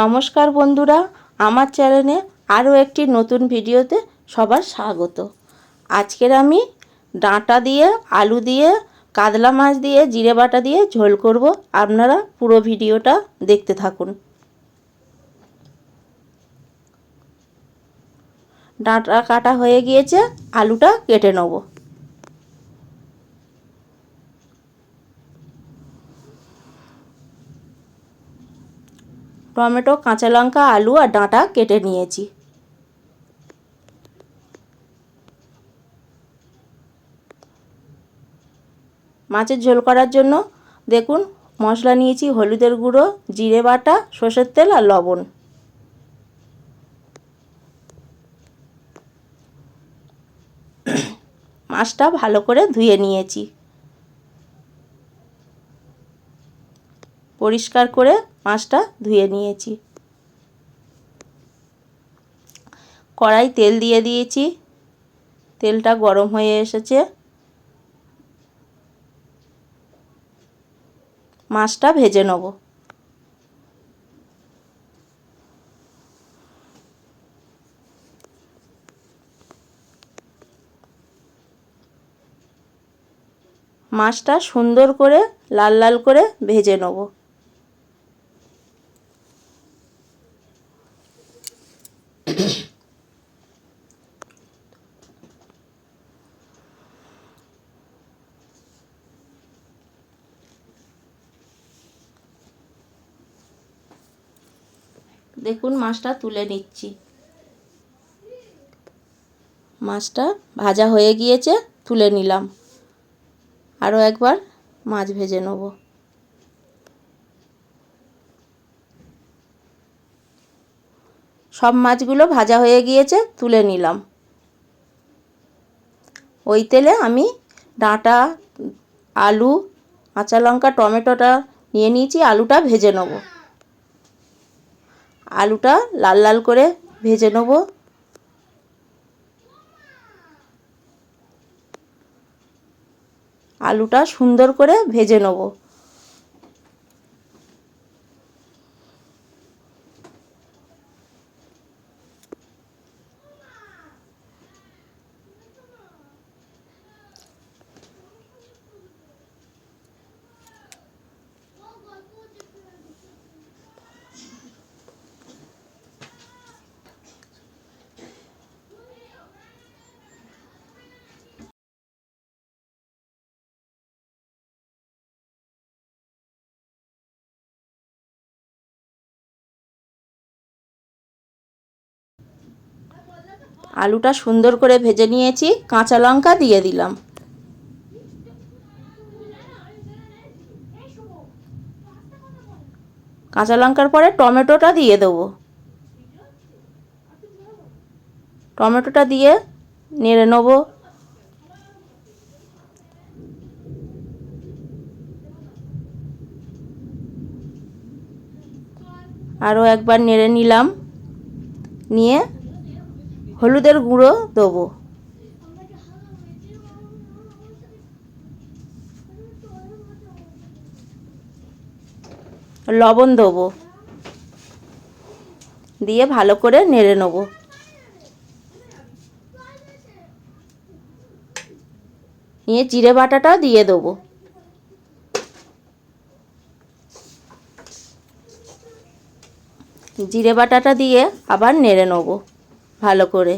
নমস্কার বন্ধুরা, আমার চ্যানেলে আরও একটি নতুন ভিডিওতে সবার স্বাগত। আজকের আমি ডাঁটা দিয়ে, আলু দিয়ে, কাতলা মাছ দিয়ে, জিরে বাটা দিয়ে ঝোল করব। আপনারা পুরো ভিডিওটা দেখতে থাকুন। ডাঁটা কাটা হয়ে গিয়েছে, আলুটা কেটে নেব। টমেটো, কাঁচা লঙ্কা, আলু আর ডাঁটা কেটে নিয়েছি। মাছের ঝোল করার জন্য দেখুন, মশলা নিয়েছি হলুদের গুঁড়ো, জিরে বাটা, সর্ষের তেল আর লবণ। মাছটা ভালো করে ধুয়ে নিয়েছি। পরিষ্কার করে মাছটা ধুয়ে নিয়েছি। কড়াই তেল দিয়ে দিয়েছি। তেলটা গরম হয়ে এসেছে। মাছটা ভেজে নেব। মাছটা সুন্দর করে লাল লাল করে ভেজে নেব। দেখুন, মাছটা তুলে নিচ্ছি। মাছটা ভাজা হয়ে গিয়েছে, তুলে নিলাম। আরও একবার মাছ ভেজে নেব। সব মাছগুলো ভাজা হয়ে গিয়েছে, তুলে নিলাম। ওই তেলে আমি ডাঁটা, আলু, কাঁচা লঙ্কা, টমেটোটা নিয়ে নিয়েছি, আলুটা ভেজে নেব। আলুটা লাল লাল করে ভেজে নেব। আলুটা সুন্দর করে ভেজে নেব। আলুটা সুন্দর করে ভেজে নিয়েছি, কাঁচা লঙ্কা দিয়ে দিলাম। কাঁচা লঙ্কার পরে টমেটোটা দিয়ে দেবো। টমেটোটা দিয়ে নেড়ে নেব। আরও একবার নেড়ে নিলাম। নিয়ে হলুদের গুঁড়ো দেবো। লবণ দেবো। দিয়ে ভালো করে নেড়ে নেব। নিয়ে জিরে বাটাটা দিয়ে দেবো। জিরে বাটাটা দিয়ে আবার নেড়ে নেব। ভালো করে।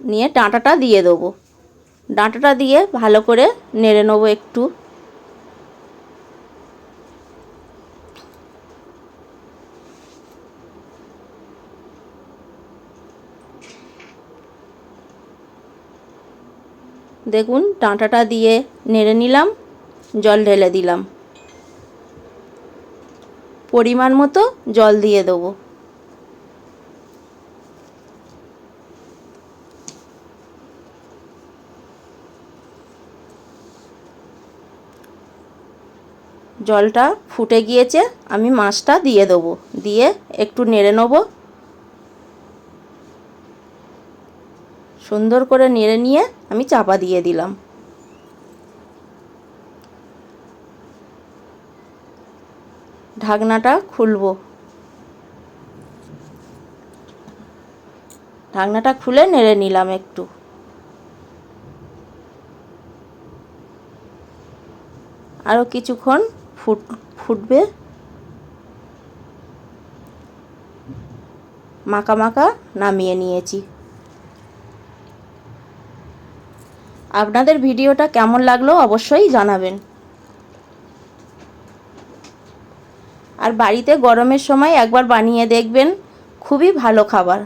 নিয়ে ডাঁটাটা দিয়ে দেবো। ডাঁটাটা দিয়ে ভালো করে নেড়ে নেব একটু। দেখুন, ডাঁটাটা দিয়ে নেড়ে নিলাম, জল ঢেলে দিলাম। পরিমাণ মতো জল দিয়ে দেবো। জলটা ফুটে গিয়েছে, আমি মাছটা দিয়ে দেবো। দিয়ে একটু নেড়ে নেব। সুন্দর করে নেড়ে নিয়ে আমি চাপা দিয়ে দিলাম। ঢাকনাটা খুলবো। ঢাকনাটা খুলে নেড়ে নিলাম একটু। আরও কিছুক্ষণ ফুট, ফুটবে। মাখা মাখা নামিয়ে নিয়েছি। আপনাদের ভিডিওটা কেমন লাগল অবশ্যই জানাবেন। আর বাড়িতে গরমের সময় একবার বানিয়ে দেখবেন খুবই ভালো খাবার।